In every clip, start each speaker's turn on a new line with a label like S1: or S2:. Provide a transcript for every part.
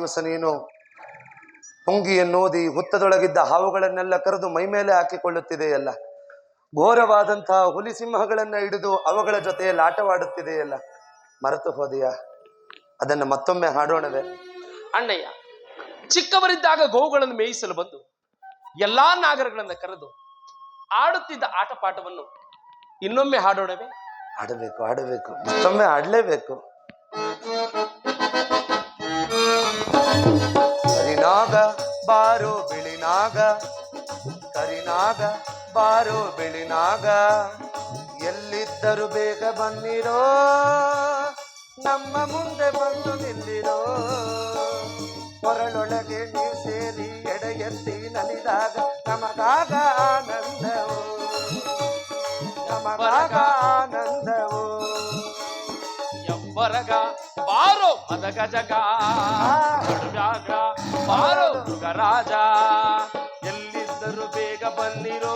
S1: ದಿವಸ ನೀನು ಪುಂಗಿಯನ್ನೋದಿ ಹುತ್ತದೊಳಗಿದ್ದ ಹಾವುಗಳನ್ನೆಲ್ಲ ಕರೆದು ಮೈಮೇಲೆ ಹಾಕಿಕೊಳ್ಳುತ್ತಿದೆಯಲ್ಲ? ಘೋರವಾದಂತಹ ಹುಲಿ ಸಿಂಹಗಳನ್ನ ಹಿಡಿದು ಅವುಗಳ ಜೊತೆಯಲ್ಲಿ ಆಟವಾಡುತ್ತಿದೆಯಲ್ಲ? ಮರೆತು ಹೋದೆಯಾ? ಅದನ್ನು ಮತ್ತೊಮ್ಮೆ ಹಾಡೋಣವೇ?
S2: ಅಣ್ಣಯ್ಯ ಚಿಕ್ಕವರಿದ್ದಾಗ ಗೋವುಗಳನ್ನು ಮೇಯಿಸಲು ಬಂದು ಎಲ್ಲಾ ನಾಗರಗಳನ್ನು ಕರೆದು ಆಡುತ್ತಿದ್ದ ಆಟ ಪಾಠವನ್ನು ಇನ್ನೊಮ್ಮೆ ಹಾಡೋಣವೇ?
S1: ಆಡಬೇಕು ಆಡಬೇಕು ಮತ್ತೊಮ್ಮೆ ಆಡಲೇಬೇಕು ಕರಿನಾಗ, ಬಾರೋ ಬಿಳಿನಾಗ ಕರಿನಾಗ, ಬಾರೋ ಬಿಳಿನಾಗ ಎಲ್ಲಿದ್ದರೂ ಬೇಗ ಬಂದಿರೋ ನಮ್ಮ ಮುಂದೆ ಬಂದು ನಿಲ್ಲಿರೋ. ಹೊರಳೊಳಗೆ ನೀವು ಸೇರಿ ಎಡೆ ಎತ್ತಿ ನಲಿದಾಗ ನಮಗಾಗ ಆನಂದವು. ನಮಗಾಗ ಆನಂದವು.
S2: ಎವ್ವರಗ ಬಾರೋ ಮದಗ ಜಗ ವ್ಯಾಘ್ರ ಬಾರೋ ಮೃಗರಾಜ, ಎಲ್ಲಿದ್ದರೂ ಬೇಗ ಬಂದಿರೋ.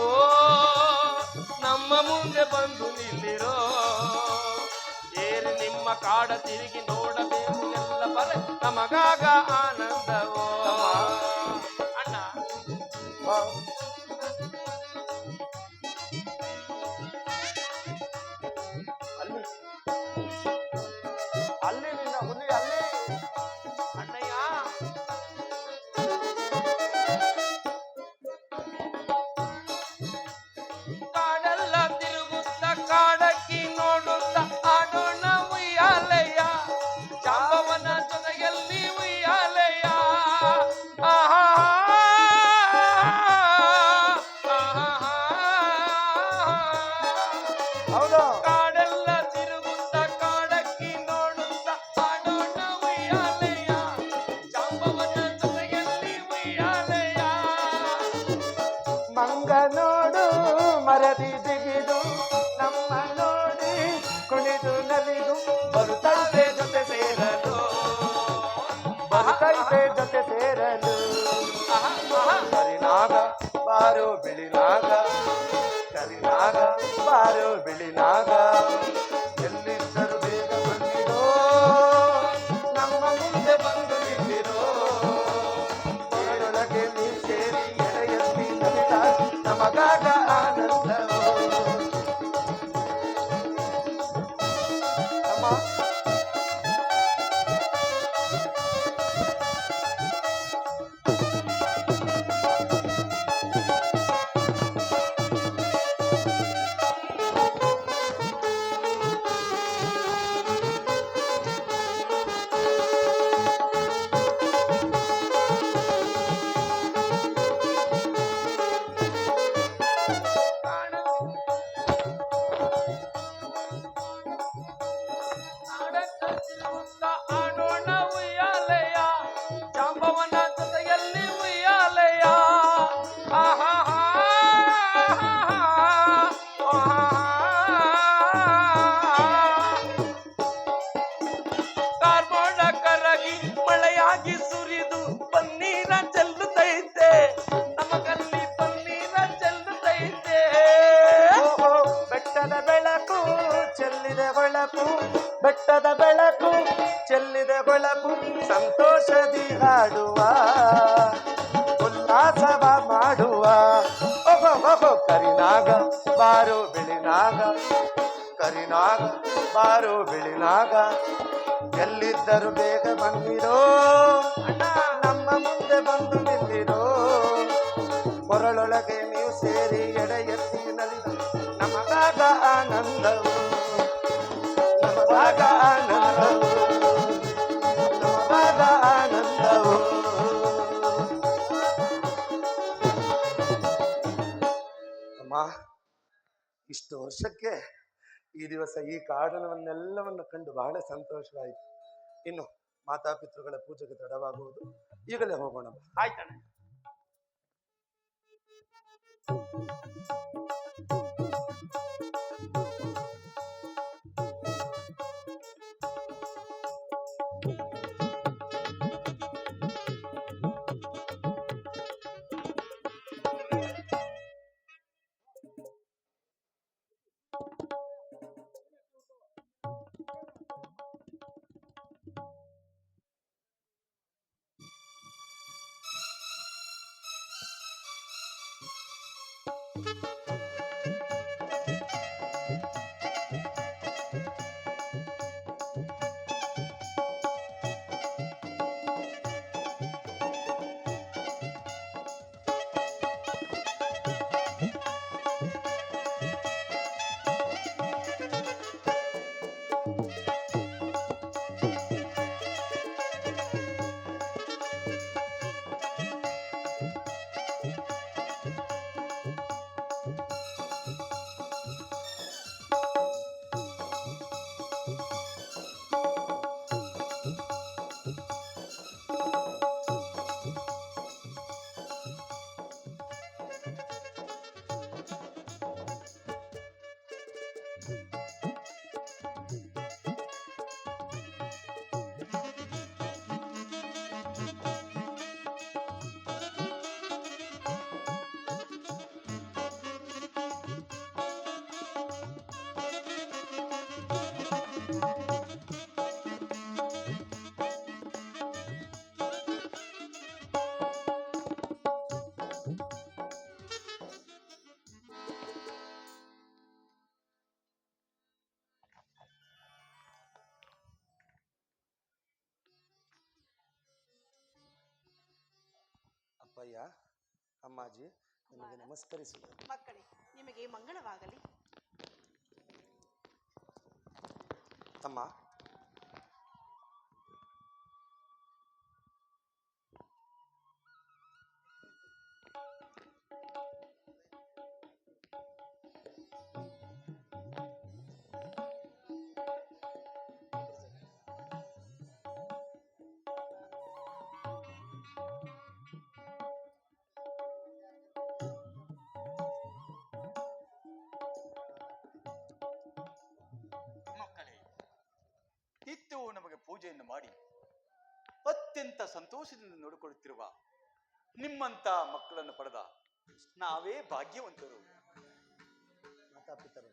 S2: ನಮ್ಮ ಮುಂದೆ ಬಂದು ನಿಲ್ಲಿರೋ. ಏರಿ ನಿಮ್ಮ ಕಾಡ ತಿರುಗಿ ನೋಡಬೇಕು ಎಲ್ಲ ಬರ. ನಮಗಾಗ ಆನಂದವೋ. ಆಹಾ.
S1: ಕರಿನಾಗ ಬಾರೋ ಬಿಳಿನಾಗ ಕರಿನಾಗ ಬಾರೋ ಬಿಳಿನಾಗ ಎಲ್ಲಿದ್ದರು Thank you. ಸಂತೋಷದಿ ಹಾಡುವ, ಉಲ್ಲಾಸವ ಮಾಡುವ. ಓಹೋ ಕರಿನಾಗ, ಬಾರು ಬಿಳಿನಾಗ ಕರಿನಾಗ, ಬಾರು ಬಿಳಿನಾಗ ಎಲ್ಲಿದ್ದರೂ ಬೇಗ ಬಂದಿರೋ. ನಮ್ಮ ಮುಂದೆ ಬಂದು ಇಷ್ಟು ವರ್ಷಕ್ಕೆ ಈ ದಿವಸ ಈ ಕಾರಣವನ್ನೆಲ್ಲವನ್ನು ಕಂಡು ಬಹಳ ಸಂತೋಷವಾಯಿತು. ಇನ್ನು ಮಾತಾಪಿತೃಗಳ ಪೂಜೆಗೆ ತಡವಾಗುವುದು. ಈಗಲೇ ಹೋಗೋಣ.
S2: ಆಯ್ತಣ್ಣ. Thank you.
S1: ಅಪ್ಪಯ್ಯ ಅಮ್ಮಾಜಿ ನಿಮಗೆ ನಮಸ್ಕರಿಸಿ
S3: ಮಕ್ಕಳೇ ನಿಮಗೆ ಮಂಗಳವಾಗಲಿ.
S1: ಅಮ್ಮ
S4: ಪೂಜೆಯನ್ನು ಮಾಡಿ ಅತ್ಯಂತ ಸಂತೋಷದಿಂದ ನೋಡಿಕೊಳ್ಳುತ್ತಿರುವ ನಿಮ್ಮಂತ ಮಕ್ಕಳನ್ನು ಪಡೆದ ನಾವೇ ಭಾಗ್ಯವಂತರು.
S1: ಮಾತಾಪಿತರು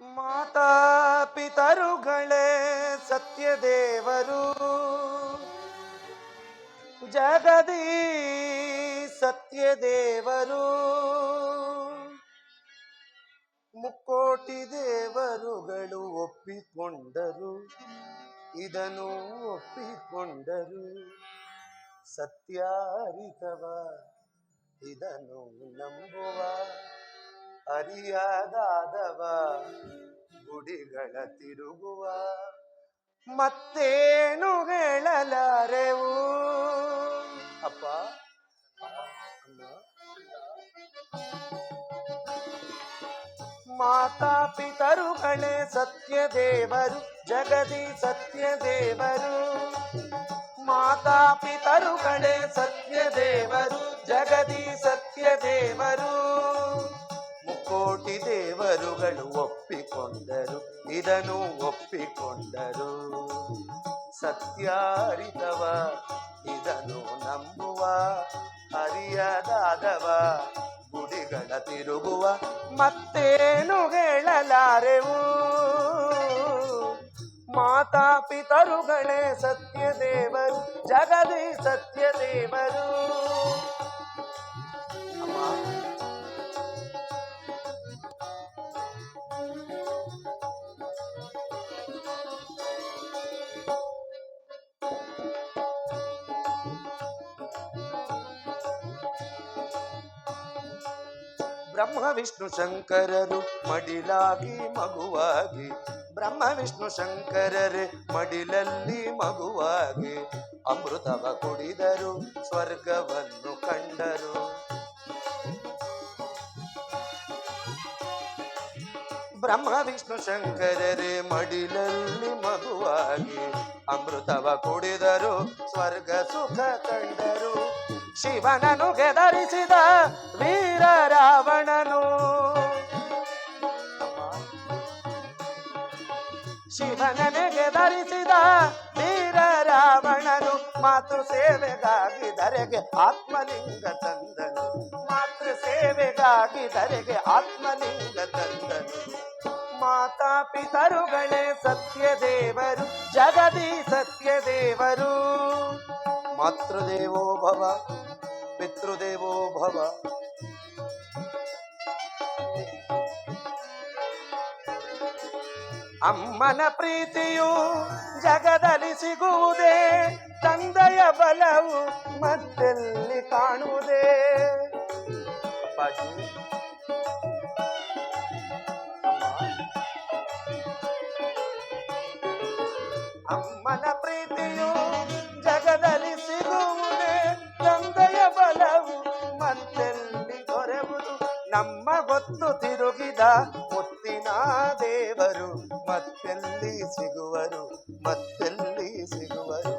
S1: ಮಾತಾ ಪಿತರುಗಳೇ ಸತ್ಯದೇವರು ಜಗದೀ ಸತ್ಯದೇವರು. ಮುಕ್ಕೋಟಿ ದೇವರುಗಳು ಒಪ್ಪಿಕೊಂಡರು. ಇದನ್ನು ಒಪ್ಪಿಕೊಂಡರು. ಸತ್ಯಾರಿತವ. ಇದನ್ನು ನಂಬುವ. ಅರಿಯಾದಾದವ. ಗುಡಿಗಳ ತಿರುಗುವ. ಮತ್ತೇನು ಮಾತಾ ಪಿತರುಗಳೇ ಸತ್ಯದೇವರು, ಜಗದಿ ಸತ್ಯ ದೇವರು ಮಾತಾ ಪಿತರುಗಳೇ ಸತ್ಯದೇವರು, ಜಗದಿ ಸತ್ಯ ದೇವರು ಮುಕ್ಕೋಟಿ ದೇವರುಗಳು ಒಪ್ಪಿಕೊಂಡರು, ಇದನ್ನು ಒಪ್ಪಿಕೊಂಡರು. ಸತ್ಯಾರಿತವ, ಇದನ್ನು ನಂಬುವ, ಅರಿಯದಾದವ. ಗುಡಿಗಳ ತಿರುಗುವ ಮತ್ತೇನು ಹೇಳಲಾರೆವು? ಮಾತಾ ಪಿತರುಗಳೇ ಸತ್ಯದೇವರು ಜಗದಿ ಸತ್ಯದೇವರು. ಬ್ರಹ್ಮ ವಿಷ್ಣು ಶಂಕರರು ಮಡಿಲಾಗಿ ಮಗುವಾಗಿ, ಬ್ರಹ್ಮ ವಿಷ್ಣು ಶಂಕರರೇ ಮಡಿಲಲ್ಲಿ ಮಗುವಾಗಿ, ಅಮೃತವ ಕುಡಿದರು, ಸ್ವರ್ಗವನ್ನು ಕಂಡರು. ಬ್ರಹ್ಮ ವಿಷ್ಣು ಶಂಕರರೇ ಮಡಿಲಲ್ಲಿ ಮಗುವಾಗಿ, ಅಮೃತವ ಕುಡಿದರು, ಸ್ವರ್ಗ ಸುಖ ಕಂಡರು. ಶಿವನನು ಗೆದರಿಸಿದ ವೀರ ರಾವಣನು. ಶಿವನನೆ ಗೆದರಿಸಿದ ವೀರ ರಾವಣನು ಮಾತೃ ಸೇವೆಗಾಗಿ ಧರೆಗೆ ಆತ್ಮಲಿಂಗ ತಂದನು. ಮಾತೃ ಸೇವೆಗಾಗಿ ಧರೆಗೆ ಆತ್ಮಲಿಂಗ ತಂದನು. ಮಾತಾ ಪಿತರುಗಳೇ ಸತ್ಯ ದೇವರು ಜಗದಿ ಸತ್ಯ ದೇವರು ಮಾತೃದೇವೋ ಭವ ಪಿತೃದೇವೋ ಭವ ಅಮ್ಮನ ಪ್ರೀತಿಯು ಜಗದಲ್ಲಿ ಸಿಗುವುದೇ ತಂದೆಯ ಬಲವು ಮತ್ತೆಲ್ಲಿ ಕಾಣುವುದೇ ಅಪ್ಪಾಜಿ ಅಮ್ಮನ ತಿರುಗಿದ ಮುತ್ತಿನ ದೇವರು ಮತ್ತೆಲ್ಲಿ ಸಿಗುವರು ಮತ್ತೆಲ್ಲಿ ಸಿಗುವರು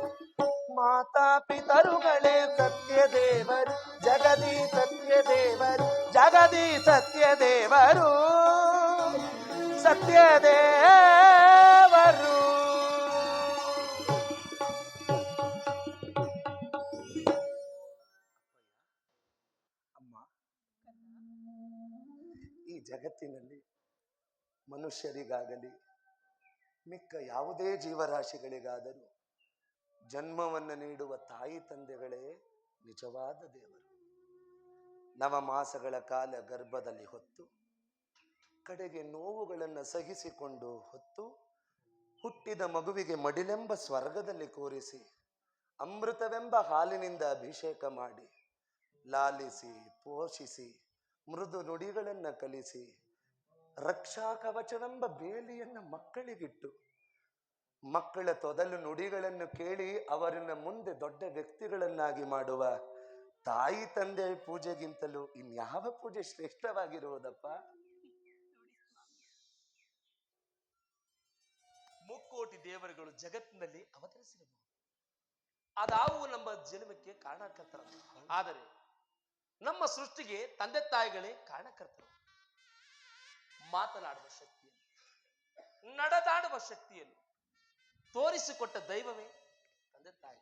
S1: ಮಾತಾ ಪಿತರುಗಳೇ ಸತ್ಯ ದೇವರು ಜಗದಿ ಸತ್ಯ ದೇವರು ಜಗದಿ ಸತ್ಯ ದೇವರು ಸತ್ಯ ದೇವರು ಮಿಕ್ಕ ಯಾವುದೇ ಜೀವರಾಶಿಗಳಿಗಾದರೂ ಜನ್ಮವನ್ನು ನೀಡುವ ತಾಯಿ ತಂದೆಗಳೇ ನಿಜವಾದ ದೇವರು. ನವ ಮಾಸಗಳ ಕಾಲ ಗರ್ಭದಲ್ಲಿ ಹೊತ್ತು, ಕಡೆಗೆ ನೋವುಗಳನ್ನು ಸಹಿಸಿಕೊಂಡು ಹೊತ್ತು, ಹುಟ್ಟಿದ ಮಗುವಿಗೆ ಮಡಿಲೆಂಬ ಸ್ವರ್ಗದಲ್ಲಿ ಕೂರಿಸಿ, ಅಮೃತವೆಂಬ ಹಾಲಿನಿಂದ ಅಭಿಷೇಕ ಮಾಡಿ, ಲಾಲಿಸಿ, ಪೋಷಿಸಿ, ಮೃದು ನುಡಿಗಳನ್ನು ಕಲಿಸಿ, ರಕ್ಷಾ ಕವಚವೆಂಬ ಬೇಲಿಯನ್ನ ಮಕ್ಕಳಿಗಿಟ್ಟು ಮಕ್ಕಳ ತೊದಲು ನುಡಿಗಳನ್ನು ಕೇಳಿ ಅವರನ್ನು ಮುಂದೆ ದೊಡ್ಡ ವ್ಯಕ್ತಿಗಳನ್ನಾಗಿ ಮಾಡುವ ತಾಯಿ ತಂದೆ ಪೂಜೆಗಿಂತಲೂ ಇನ್ಯಾವ ಪೂಜೆ ಶ್ರೇಷ್ಠವಾಗಿರುವುದಪ್ಪ?
S2: ಮುಕ್ಕೋಟಿ ದೇವರುಗಳು ಜಗತ್ತಿನಲ್ಲಿ ಅವತರಿಸಿರಬಹುದು. ಅದಾವು ನಮ್ಮ ಜನ್ಮಕ್ಕೆ ಕಾರಣಕರ್ತರ. ಆದರೆ ನಮ್ಮ ಸೃಷ್ಟಿಗೆ ತಂದೆ ತಾಯಿಗಳೇ ಕಾರಣಕರ್ತರು. ಮಾತನಾಡುವ ಶಕ್ತಿಯನ್ನು, ನಡೆದಾಡುವ ಶಕ್ತಿಯನ್ನು ತೋರಿಸಿಕೊಟ್ಟ ದೈವವೇ ತಂದೆ ತಾಯಿ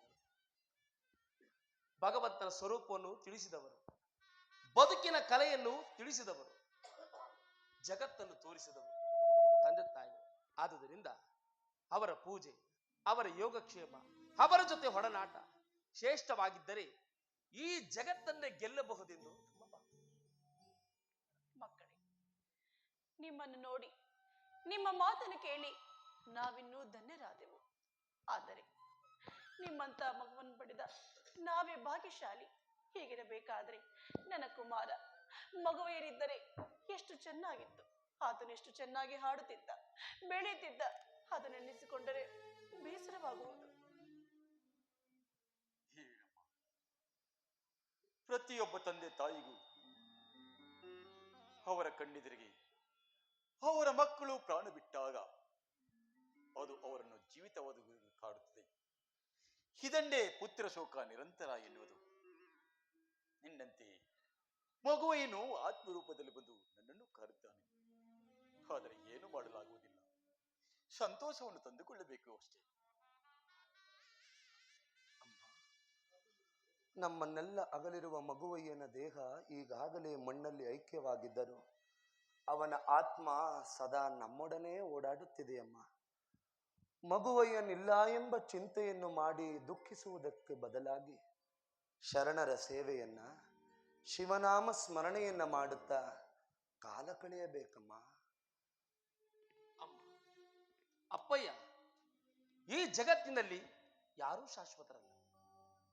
S2: ಭಗವಂತನ ಸ್ವರೂಪವನ್ನು ತಿಳಿಸಿದವರು, ಬದುಕಿನ ಕಲೆಯನ್ನು ತಿಳಿಸಿದವರು, ಜಗತ್ತನ್ನು ತೋರಿಸಿದವರು ತಂದೆ ತಾಯಿ ಆದುದರಿಂದ ಅವರ ಪೂಜೆ, ಅವರ ಯೋಗಕ್ಷೇಮ, ಅವರ ಜೊತೆ ಒಡನಾಟ ಶ್ರೇಷ್ಠವಾಗಿದ್ದರೆ ಈ ಜಗತ್ತನ್ನೇ ಗೆಲ್ಲಬಹುದೆಂದು.
S3: ಮಕ್ಕಳೇ, ನಿಮ್ಮನ್ನು ನೋಡಿ, ನಿಮ್ಮ ಮಾತನ್ನು ಕೇಳಿ ನಾವಿನ್ನೂ ಧನ್ಯರಾದೆವು ಆದರೆ ನಿಮ್ಮಂತ ಮಗುವನ್ನು ಪಡೆದ ನಾವೇ ಭಾಗ್ಯಶಾಲಿ. ಹೀಗಿರಬೇಕಾದ್ರೆ ನನ್ನ ಕುಮಾರ, ಮಗುವೇರಿದ್ದರೆ ಎಷ್ಟು ಚೆನ್ನಾಗಿತ್ತು. ಆತನು ಎಷ್ಟು ಚೆನ್ನಾಗಿ ಹಾಡುತ್ತಿದ್ದ, ಬೆಳೆಯುತ್ತಿದ್ದ. ಅದನ್ನೆನಿಸಿಕೊಂಡರೆ ಬೇಸರವಾಗುವುದು.
S4: ಹೇಳಮ್ಮ, ಪ್ರತಿಯೊಬ್ಬ ತಂದೆ ತಾಯಿಗೂ ಅವರ ಕಣ್ಣೆದುರಿಗೆ ಅವರ ಮಕ್ಕಳು ಪ್ರಾಣ ಬಿಟ್ಟಾಗ ಅದು ಅವರನ್ನು ಜೀವಿತವಾದ ಕಾಡುತ್ತದೆ. ಹಿದಂಡೆ ಪುತ್ರ ಶೋಕ ನಿರಂತರ ಎನ್ನುವುದು. ನಿನ್ನಂತೆ ಮಗುವೇನು ಆತ್ಮರೂಪದಲ್ಲಿ ಬಂದು ನನ್ನನ್ನು ಕಾರುತ್ತಾನೆ ಆದರೆ ಏನು ಮಾಡಲಾಗುವುದಿಲ್ಲ. ಸಂತೋಷವನ್ನು ತಂದುಕೊಳ್ಳಬೇಕು ಅಷ್ಟೇ.
S1: ನಮ್ಮನ್ನೆಲ್ಲ ಅಗಲಿರುವ ಮಗುವಯ್ಯನ ದೇಹ ಈಗಾಗಲೇ ಮಣ್ಣಲ್ಲಿ ಐಕ್ಯವಾಗಿದ್ದರು ಅವನ ಆತ್ಮ ಸದಾ ನಮ್ಮೊಡನೆ ಓಡಾಡುತ್ತಿದೆಯಮ್ಮ. ಮಗುವಯ್ಯನಿಲ್ಲ ಎಂಬ ಚಿಂತೆಯನ್ನು ಮಾಡಿ ದುಃಖಿಸುವುದಕ್ಕೆ ಬದಲಾಗಿ ಶರಣರ ಸೇವೆಯನ್ನ, ಶಿವನಾಮ ಸ್ಮರಣೆಯನ್ನ ಮಾಡುತ್ತಾ ಕಾಲ ಕಳೆಯಬೇಕಮ್ಮ.
S2: ಅಮ್ಮ, ಅಪ್ಪಯ್ಯ, ಈ ಜಗತ್ತಿನಲ್ಲಿ ಯಾರೂ ಶಾಶ್ವತರಲ್ಲ.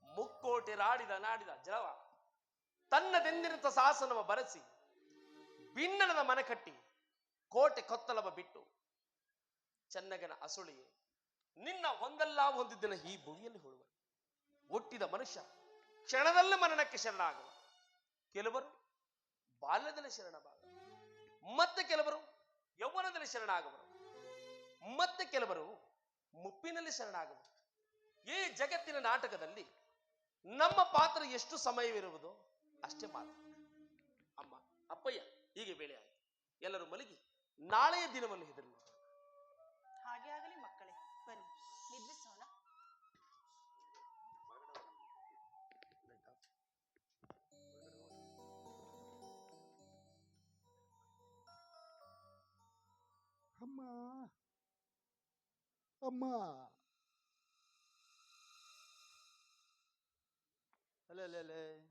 S2: ಮುಕ್ಕೋಟೆ ರಾಡಿದ ನಾಡಿದ ಜಲವ ತನ್ನದೆಂದಿರಂತ ಸಾಸನವ ಬರೆಸಿ, ಬಿನ್ನಣದ ಮನೆ ಕಟ್ಟಿ ಕೋಟೆ ಕೊತ್ತಲವ ಬಿಟ್ಟು ಚೆನ್ನಗನ ಅಸುಳಿ, ನಿನ್ನ ಒಂದಲ್ಲ ಒಂದು ಈ ಭೂಮಿಯಲ್ಲಿ ಹುಡುಗ ಹುಟ್ಟಿದ ಮನುಷ್ಯ ಕ್ಷಣದಲ್ಲೇ ಮರಣಕ್ಕೆ ಶರಣಾಗುವ. ಕೆಲವರು ಬಾಲ್ಯದಲ್ಲಿ ಶರಣಬಾಗ ಮತ್ತೆ ಕೆಲವರು ಯೌವನದಲ್ಲಿ ಶರಣಾಗುವರು, ಮತ್ತೆ ಕೆಲವರು ಮುಪ್ಪಿನಲ್ಲಿ ಶರಣಾಗುವರು. ಈ ಜಗತ್ತಿನ ನಾಟಕದಲ್ಲಿ ನಮ್ಮ ಪಾತ್ರ ಎಷ್ಟು ಸಮಯವಿರುವುದು? ಅಷ್ಟೇ ಮಾತ್ರ. ಅಮ್ಮ, ಅಪ್ಪಯ್ಯ, ಹೀಗೆ ವೇಳೆ ಆಯಿತು. ಎಲ್ಲರೂ ಮಲಗಿ, ನಾಳೆಯ ದಿನವನ್ನು ಹೆದರಿ
S5: âm hello, hello lê.